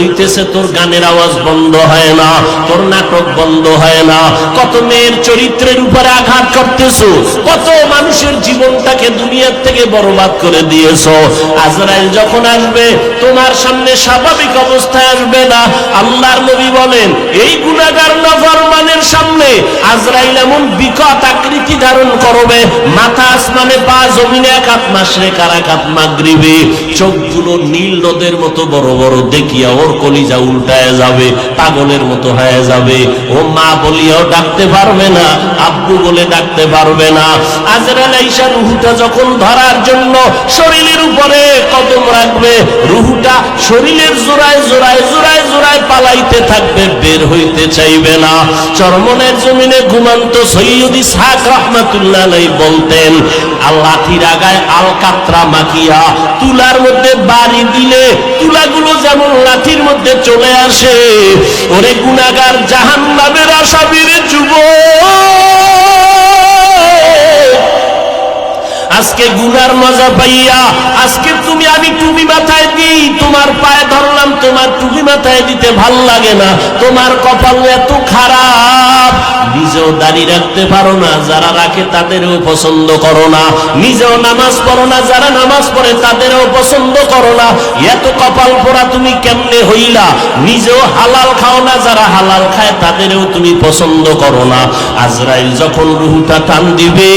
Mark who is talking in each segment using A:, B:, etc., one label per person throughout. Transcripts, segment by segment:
A: হইতেছে তোর গানের আওয়াজ বন্ধ হয় না, তোর নাটক বন্ধ হয় না। কত মেয়ের চরিত্রের উপরে আঘাত করতেছো, কত মানুষের জীবনটাকে দুনিয়ার থেকে বরবাদ করে দিয়েছ। আজরাইল যখন আসবে, তোমার সামনে স্বাভাবিক অবস্থায় আসবে না। আল্লাহর নবী বলেন, এই গুণাগার নফরমানের সামনে আজরাইল এমন বিকট আকৃতি ধারণ করবে, মাথা আসমানে পা জমিনে এক হাত মাসরে কার এক হাত মাগরিবে। চোখগুলো নীল নদের মতো বড় বড় দেখিয়া ওর কলিজা উল্টায় যাবে, পাগলের মতো হয়ে যাবে। ও মা বলিয়াও ডাকতে পারবে না, আব্বু বলে ডাকতে পারবে না। আজরা যখন ধরার জন্য উপরে কদম রাখবে, রুহুটা শরীরের জোড়ায় জোড়ায় জোড়ায় জোড়ায় পালাইতে থাকবে, বের হইতে চাইবে না। চরমনের জমিনে ঘুমান্ত সৈয়দি সাক রহমাতুল্লাহ বলতেন আল্লাহির আগায় আল কাতরা মাখিয়া, তুলার মধ্যে বাড়ি দিলে তুলাগুলো যেমন লাঠির মধ্যে চলে আসে, ওরে গুনাগার জাহান নামের আসামির যুবক! আজকে গুনার মজা পাইয়া আজকে তুমি আমি টুপি মাথায় দিই তোমার পায়ে ধরো মাথায় দিতে ভালো লাগে না। তোমার কপাল এত খারাপ, নিজেও দাড়ি রাখতে পারো না, যারা রাখে তাদেরও পছন্দ করো না। নিজেও নামাজ পড়ো না, যারা নামাজ পড়ে তাদেরও পছন্দ করো না। এত কপাল পোড়া তুমি কেমনে হইলা? নিজেও হালাল খাও না, যারা হালাল খায় তাদেরও তুমি পছন্দ করো না। আজরাইল যখন রুহুটা টান দিবে,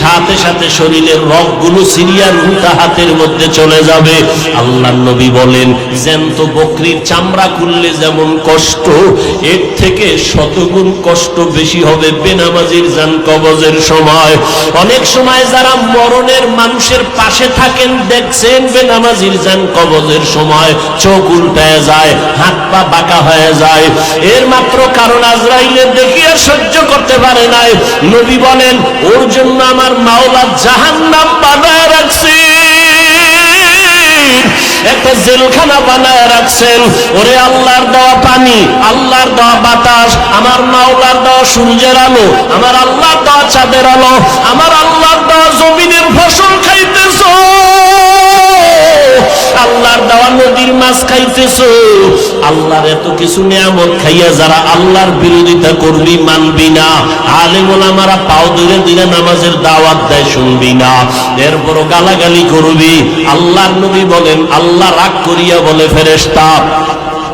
A: সাথে সাথে শরীরের রগগুলো সিরিয়া রুহুটা হাতের মধ্যে চলে যাবে। আল্লাহ নবী বলেন, জ্যান্ত বকরির চামড়া খুললে যেমন কষ্ট, এর থেকে শতগুণ কষ্ট বেশি হবে বেনামাজির জান কবজের সময়। অনেক সময় যারা মরণের মানুষের পাশে থাকেন, দেখছেন বেনামাজির জান কবজের সময়, চোখ উল্টায় যায়, হাত পা বাঁকা হয়ে যায়। এর মাত্র কারণ আজরাইলের দেখিয়ে সহ্য করতে পারে নাই। নবী বলেন, ওর জন্য আমার মাওলা জাহান্নাম বানায় রাখছে। একটা জেলখানা বানায় রাখছেন। ওরে আল্লাহর দেওয়া পানি, আল্লাহর দেওয়া বাতাস, আমার মাওলার দেওয়া সূর্যের আলো, আমার আল্লাহর দেওয়া চাঁদের আলো, আমার আল্লাহর মাছ খাইতেছ, আল্লাহর এত কিছু নিয়ামত খাইয়া যারা আল্লাহর বিরোধিতা করবি মানবি না। আলেমুল আমারা পাও ধরে দিলে নামাজের দাওয়াত দেয় শুনবি না। এরপরও গালাগালি করবি। আল্লাহর নবী বলেন, আল্লাহ রাগ করিয়া বলে, ফেরেশতা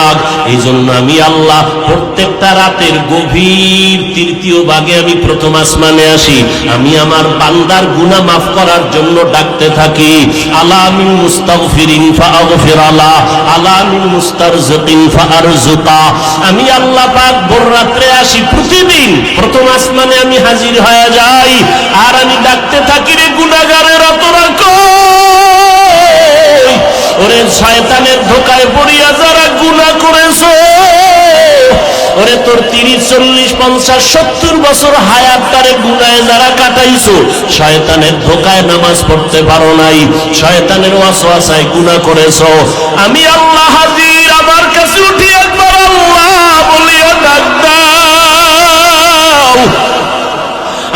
A: যাক এই জন্য আমি আল্লাহ প্রত্যেকটা রাতের গভীর তৃতীয় ভাগে আমি প্রথম আসমানে আসি। আমি আমার বান্দার গুনাহ মাফ করার জন্য ডাকতে থাকি। আলামিন মুস্তাগফিরিন ফাগফির আলা আলামিন মুস্তারজিকিন ফারজুকা আমি আল্লাহ পাক ভোর রাত্রে আসি প্রতিদিন প্রথম আসমানে আমি হাজির হয়ে যাই। আর আমি ডাকতে থাকি রে গুনাহগারের অতরা। শয়তানের ধোকায় পড়িয়া যারা গুণা করেছ, ওরে তোর তিরিশ, চল্লিশ, পঞ্চাশ, সত্তর বছর হায়াত তারে গুনায় যারা কাটাইছো, শয়তানের ধোকায় নামাজ পড়তে পারো নাই। শয়তানের গুনাহ করেছ। আমি আল্লাহ হাজির, আমার কাছে উঠি একবার আল্লাহ বলিয়া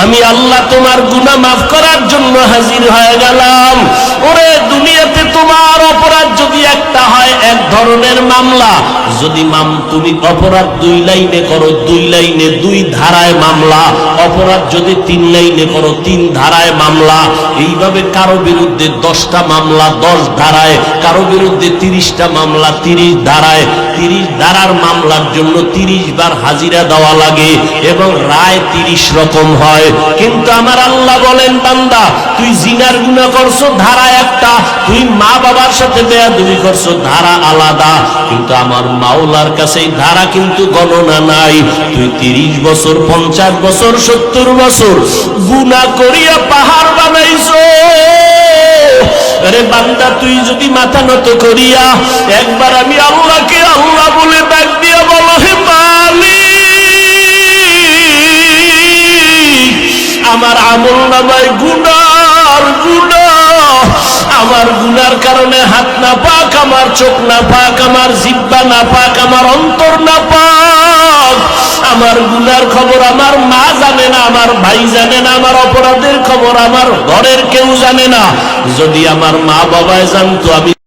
A: আমি আল্লাহ তোমার গুনাহ মাফ করার জন্য হাজির হয়ে গেলাম। ওরে, দুনিয়াতে তোমার অপরাধ যদি একটা হয়, এক ধরনের মামলা। যদি মাম, তুমি অপরাধ দুই লাইনে করো, দুই লাইনে দুই ধারায় মামলা। অপরাধ যদি তিন লাইনে করো, তিন ধারায় মামলা। এইভাবে কারও বিরুদ্ধে দশটা মামলা, দশ ধারায়। কারও বিরুদ্ধে তিরিশটা মামলা, তিরিশ ধারায়। তিরিশ ধারার মামলার জন্য তিরিশ বার হাজিরা দেওয়া লাগে এবং রায় তিরিশ রকম হয়। কিন্তু আমার আল্লাহ বলেন, বান্দা, তুই জিনার গুণা করছ ধারা একটা, তুই মা বাবার সাথে বেয়াদুবি করছ, ধারা আলাদা। কিন্তু আমার মাওলার কাছে ধারা কিন্তু গণনা নাই। তুই তিরিশ বছর, পঞ্চাশ বছর, সত্তর বছর গুণা করিয়া পাহাড় বানাইছো। আরে বান্দা, তুই যদি মাথা নত করিয়া একবার আমি আল্লাহকে আল্লাহ বলে ডাক দিয়া বলো, হে মালি আমার আমল নামায় গুনার গুনা আমার গুনার কারণে হাত না পাক, আমার চোখ না পাক, আমার জিব্বা না পাক, আমার অন্তর না পাক। আমার গুনার খবর আমার মা জানে না, আমার ভাই জানে না, আমার অপরাধের খবর আমার ঘরের কেউ জানে না। যদি আমার মা বাবায় জানতো, আমি